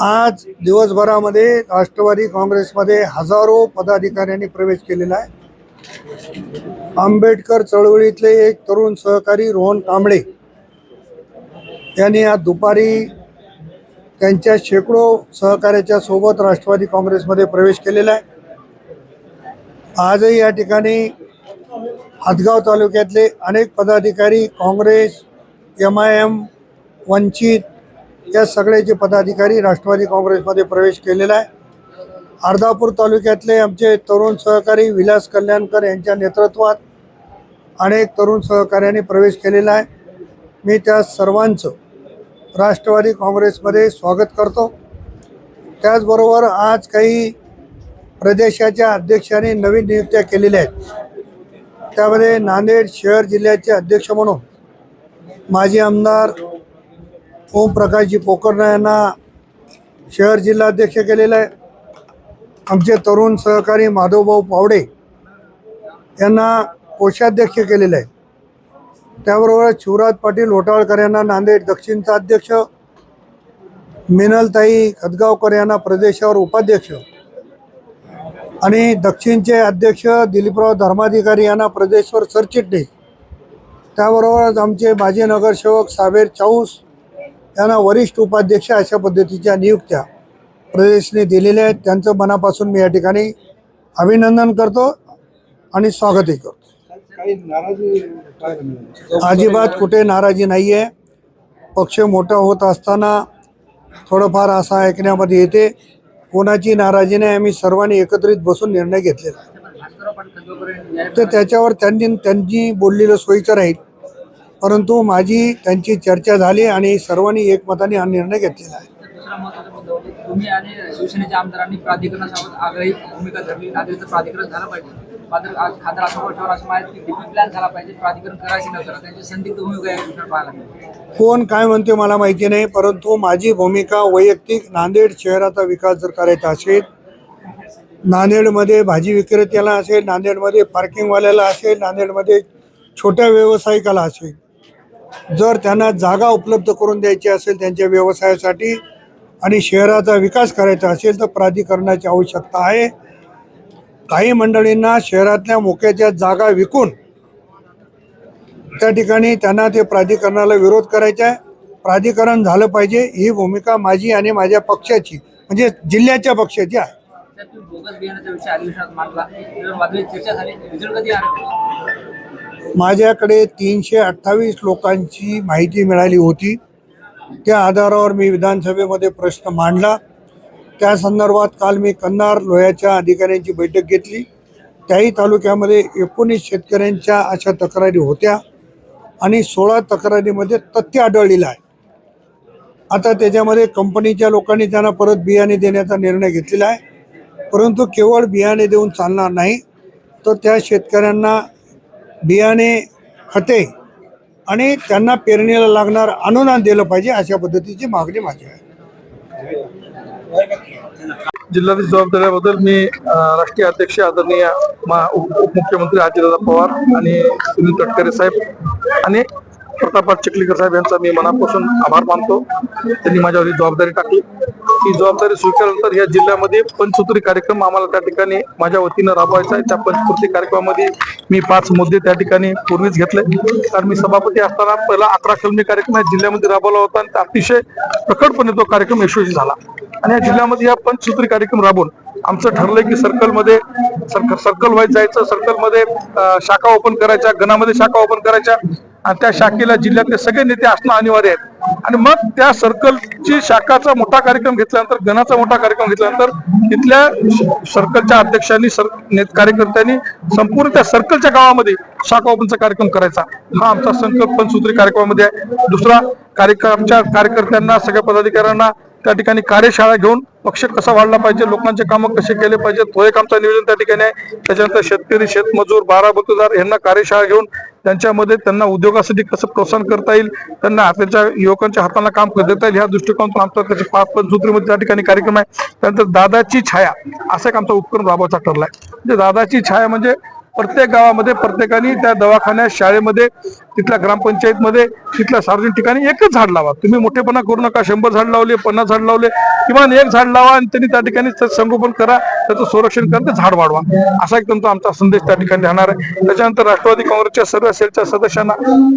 आज दिवसभरामध्ये राष्ट्रवादी काँग्रेसमध्ये हजारो पदाधिकाऱ्यांनी प्रवेश केलेला आहे. आंबेडकर चळवळीतले एक तरुण सहकारी रोहन कांबळे यांनी आज दुपारी त्यांच्या शेकडो सहकार्याच्या सोबत राष्ट्रवादी काँग्रेसमध्ये प्रवेश केलेला आहे. आजही या ठिकाणी हदगाव तालुक्यातले अनेक पदाधिकारी Congress M I M Vanchit या सगळ्याचे पदाधिकारी राष्ट्रवादी काँग्रेसमध्ये प्रवेश केलेला आहे. अर्धापूर तालुक्यातले आमचे तरुण सहकारी विलास कल्याणकर यांच्या नेतृत्वात अनेक तरुण सहकार्याने प्रवेश केलेला आहे. मी त्या सर्वांचं राष्ट्रवादी काँग्रेसमध्ये स्वागत करतो. त्याचबरोबर आज काही प्रदेशाच्या अध्यक्षांनी नवीन नियुक्त्या केलेल्या आहेत. त्यामध्ये नांदेड शहर जिल्ह्याचे अध्यक्ष म्हणून माजी आमदार ओमप्रकाशजी पोकर्णा यांना शहर जिल्हाध्यक्ष केलेलं आहे आमचे तरुण सहकारी माधवभाऊ पावडे यांना कोषाध्यक्ष केलेलं आहे. त्याबरोबर शिवराज पाटील होटाळकर यांना नांदेड दक्षिणचा अध्यक्ष मिनलताई खदगावकर यांना प्रदेशावर उपाध्यक्ष आणि दक्षिणचे अध्यक्ष दिलीपराव धर्माधिकारी यांना प्रदेशवर सरचिटणीस. त्याबरोबरच आमचे माजी नगरसेवक साबेर चाऊस यांना वरिष्ठ उपाध्यक्ष अशा पद्धतीच्या नियुक्त्या प्रदेशने दिलेल्या आहेत. त्यांचं मनापासून मी या ठिकाणी अभिनंदन करतो आणि स्वागतही करतो. अजिबात कुठे नाराजी नाही आहे पक्ष मोठा होत असताना थोडंफार असा ऐकण्यामध्ये येते. कोणाची नाराजी नाही आम्ही सर्वांनी एकत्रित बसून निर्णय घेतलेला तर त्याच्यावर त्यांनी त्यांनी बोललेलं सोयीचं राहील. परंतु माझी त्यांची चर्चा झाली आणि सर्वांनी एकमताने हा निर्णय घेतलेला आहे. तर दुसरा महत्त्वाचा मुद्दा होता तुम्ही आणि शिवसेनेच्या आमदारांनी प्राधिकरणासोबत आग्रही भूमिका धरली. नागरिकचं प्राधिकरण झालं पाहिजे. मात्र आज खासदार अशोक ठेवून असं माहिती की डीपी प्लॅन झाला पाहिजे. प्राधिकरण करायची न करा त्यांची संदिग्ध भूमिका या विषयावर पाहायला मिळते कोण काय म्हणते मला माहिती नाही परंतु माझी भूमिका वैयक्तिक नांदेड शहराचा विकास जर करायचा असेल नांदेडमध्ये भाजी विक्रेत्याला असेल नांदेडमध्ये पार्किंगवाल्याला असेल नांदेडमध्ये छोट्या व्यावसायिकाला असेल. जर त्यांना जागा उपलब्ध करून द्यायची असेल त्यांच्या व्यवसायासाठी आणि शहराचा विकास करायचा असेल तर प्राधिकरणाची आवश्यकता आहे. काही मंडळींना शहरातल्या मोक्याच्या जागा विकून त्या ठिकाणी त्यांना ते प्राधिकरणाला विरोध करायचा आहे. प्राधिकरण झालं पाहिजे ही भूमिका माझी आणि माझ्या पक्षाची म्हणजे जिल्ह्याच्या पक्षाची आहे. तुम्ही बोगस बियाण्याचा विषय अधिवेशनात मांडला. चर्चा झाली. रिझल्ट कधी आला? माझ्याकडे तीनशे अठ्ठावीस लोकांची माहिती मिळाली होती. त्या आधारावर मी विधानसभेमध्ये प्रश्न मांडला. त्या संदर्भात काल मी कन्नार लोह्याच्या अधिकाऱ्यांची बैठक घेतली. त्याही तालुक्यामध्ये एकोणीस शेतकऱ्यांच्या अशा तक्रारी होत्या आणि सोळा तक्रारीमध्ये तथ्य आढळलेलं आहे. आता त्याच्यामध्ये कंपनीच्या लोकांनी त्यांना परत बियाणे देण्याचा निर्णय घेतलेला आहे. परंतु केवळ बियाणे देऊन चालणार नाही तर त्या शेतकऱ्यांना बियाणे खते आणि त्यांना पेरणीला लागणार अनुदान दिलं पाहिजे अशा पद्धतीची मागणी माझी आहे. जिल्ह्यातील जबाबदाऱ्याबद्दल मी राष्ट्रीय अध्यक्ष आदरणीय मा- उप- उपमुख्यमंत्री अजितदादा पवार आणि सुनील तटकरे साहेब आणि प्रतापराव चिखलीकर साहेब यांचा मी मनापासून आभार मानतो. त्यांनी माझ्यावरती जबाबदारी टाकली. ही जबाबदारी स्वीकारल्यानंतर या जिल्ह्यामध्ये पंचसूत्री कार्यक्रम आम्हाला त्या ठिकाणी माझ्या वतीनं राबवायचा आहे. त्या पंचसूत्री कार्यक्रमामध्ये मी पाच मुद्दे त्या ठिकाणी पूर्वीच घेतले. कारण मी सभापती असताना पहिला अकरा कलमी कार्यक्रम या जिल्ह्यामध्ये राबवला होता आणि अतिशय प्रकटपणे तो कार्यक्रम यशस्वी झाला. आणि या जिल्ह्यामध्ये या पंचसूत्री कार्यक्रम राबवून आमचं ठरलंय की सर्कलमध्ये सर्कल सर्कल वाईज जायचं. सर्कलमध्ये शाखा ओपन करायच्या गणामध्ये शाखा ओपन करायच्या. आणि त्या शाखेला जिल्ह्यातले सगळे नेते असणं अनिवार्य आहे. आणि मग त्या सर्कलची शाखाचा मोठा कार्यक्रम घेतल्यानंतर गणाचा मोठा कार्यक्रम घेतल्यानंतर तिथल्या सर्कलच्या अध्यक्षांनी सर कार्यकर्त्यांनी संपूर्ण त्या सर्कलच्या गावामध्ये शाखा ओपनचा कार्यक्रम करायचा. हा आमचा संकल्प पंचसूत्री कार्यक्रमामध्ये आहे. दुसरा कार्यक्रमच्या कार्यकर्त्यांना सगळ्या पदाधिकाऱ्यांना त्या ठिकाणी कार्यशाळा घेऊन पक्ष कसा वाढला पाहिजे लोकांचे कामं कसे केले पाहिजे तो एक आमचं नियोजन त्या ठिकाणी आहे. त्याच्यानंतर शेतकरी शेतमजूर बारा बतुदार यांना कार्यशाळा घेऊन त्यांच्यामध्ये त्यांना उद्योगासाठी कसं प्रोत्साहन करता येईल त्यांना त्यांच्या युवकांच्या हाताला काम देता येईल ह्या दृष्टिकोनातून आमचा त्याचे पाच पंचसूत्रीमध्ये त्या ठिकाणी कार्यक्रम आहे. त्यानंतर दादाची छाया असा एक आमचा उपक्रम राबवायचा ठरला आहे म्हणजे दादाची छाया म्हणजे प्रत्येक गावामध्ये प्रत्येकाने त्या दवाखान्यात शाळेमध्ये तिथल्या ग्रामपंचायतमध्ये तिथल्या सार्वजनिक ठिकाणी एकच झाड लावा. तुम्ही मोठेपणा करू नका. शंभर झाड लावले पन्नास झाड लावले किमान एक झाड लावा आणि त्यांनी त्या ठिकाणी संगोपन करा त्याचं संरक्षण करा ते झाड वाढवा. असा एक त्यांचा आमचा संदेश त्या ठिकाणी राहणार आहे. त्याच्यानंतर राष्ट्रवादी काँग्रेसच्या सर्व सेलच्या सदस्यांना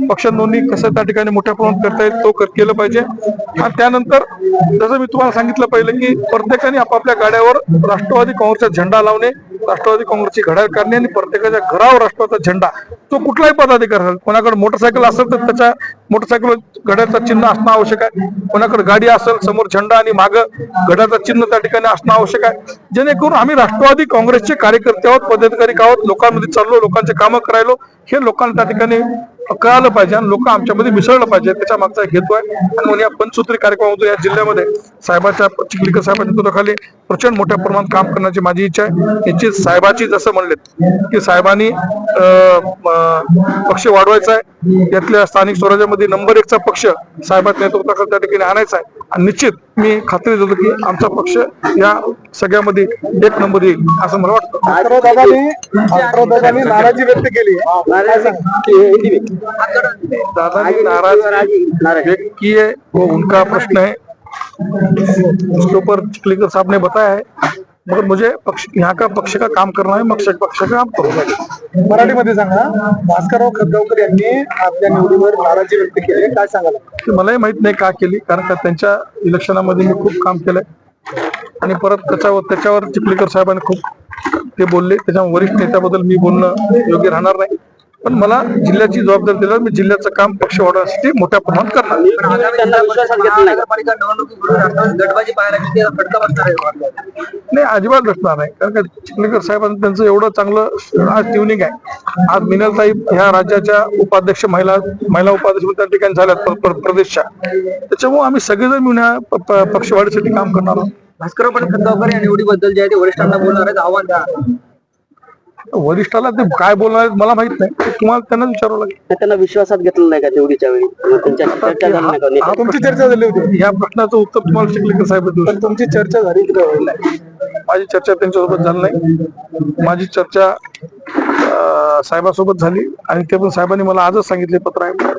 पक्ष नोंदणी कसं त्या ठिकाणी मोठ्या प्रमाणात करता येईल तो केलं पाहिजे. आणि त्यानंतर जसं मी तुम्हाला सांगितलं पहिलं की प्रत्येकाने आपापल्या गाड्यावर राष्ट्रवादी काँग्रेसचा झेंडा लावणे राष्ट्रवादी काँग्रेसची घड्याळ करणे आणि प्रत्येकाच्या घरावर राष्ट्रवादीचा झेंडा. तो कुठलाही पदाधिकारी असेल कोणाकडे मोटरसायकल असेल तर त्याच्या मोटरसायकल घड्याचा चिन्ह असणं आवश्यक आहे. कोणाकडे गाडी असेल समोर झेंडा आणि माग घड्याचा चिन्ह त्या ठिकाणी असणं आवश्यक आहे. जेणेकरून आम्ही राष्ट्रवादी काँग्रेसचे कार्यकर्ते आहोत पदाधिकारी आहोत लोकांमध्ये चाललो लोकांचे कामं करायलो हे लोकांना त्या ठिकाणी कळालं पाहिजे आणि लोक आमच्यामध्ये मिसळलं पाहिजे. त्याच्या मागचा हेतू आहे. आणि म्हणून या पंचसूत्री होतो या जिल्ह्यामध्ये साहेबाच्या चिखलीकर साहेबांच्या नेतृत्वाखाली प्रचंड मोठ्या प्रमाणात काम करण्याची माझी इच्छा आहे. याची साहेबाची जसं म्हणलेत की साहेबांनी पक्ष वाढवायचा आहे. यातल्या स्थानिक स्वराज्यामध्ये नंबर एकचा पक्ष साहेबांच्या नेतृत्वाखाली त्या ठिकाणी आणायचा आहे. आणि निश्चित मी खात्री देतो की आमचा पक्ष या सगळ्यामध्ये एक नंबर येईल असं मला वाटतं. नाराजी व्यक्त केली दादाजी नाराज. व्यक्त की है वो उनका प्रश्न है उसके ऊपर चिखलीकर साहब ने बताया है मगर मुझे पक्ष यहाँ का पक्ष का काम करना है पक्ष पक्ष का काम करूंगा। मराठीमध्ये सांगा भास्करराव खतगावकर यांनी आपल्या निवडीवर नाराजी व्यक्त केली आहे. काय सांगाल? ते मलाही माहीत नाही का केली कारण का त्यांच्या इलेक्शनामध्ये मी खूप काम केलंय. आणि परत त्याच्यावर त्याच्यावर चिखलीकर साहेबांनी खूप ते बोलले त्याच्यामुळे वरिष्ठ नेत्याबद्दल मी बोलणं योग्य राहणार नाही. पण मला जिल्ह्याची जबाबदारी दिल्यावर मी जिल्ह्याचं काम पक्ष वाढवण्यासाठी मोठ्या प्रमाणात करणार. नाही. अजिबात बसणार नाही. कारण का चिखलीकर साहेबांचं त्यांचं एवढं चांगलं आज ट्युनिंग आहे. आज मिनलताई ह्या राज्याच्या उपाध्यक्ष महिला महिला उपाध्यक्ष त्या ठिकाणी झाल्यात प्र- प्र- प्रदेशच्या. त्याच्यामुळे आम्ही सगळेजण मिळून या प- प- पक्षवाढीसाठी काम करणार आहोत. भास्करराव पण खंदावकर या निवडीबद्दल जे आहे ते वरिष्ठांना बोलणार आहेत आव्हान द्या. वरिष्ठाला ते काय बोलणार आहेत मला माहीत नाही. तुम्हाला त्यांना विचारावं लागेल. त्यांना विश्वासात घेतलं नाही का निवडीच्या वेळी? चर्चा झाली नाही का? हा तुमची चर्चा झाली होती. या प्रश्नाचं उत्तर तुम्हाला चिखलीकर साहेब? देऊ शकतात. तुमची चर्चा झाली की? नाही? माझी चर्चा त्यांच्यासोबत झाली नाही. माझी चर्चा अं, साहेबासोबत झाली आणि ते पण साहेबांनी मला आजच सांगितले पत्र आहे.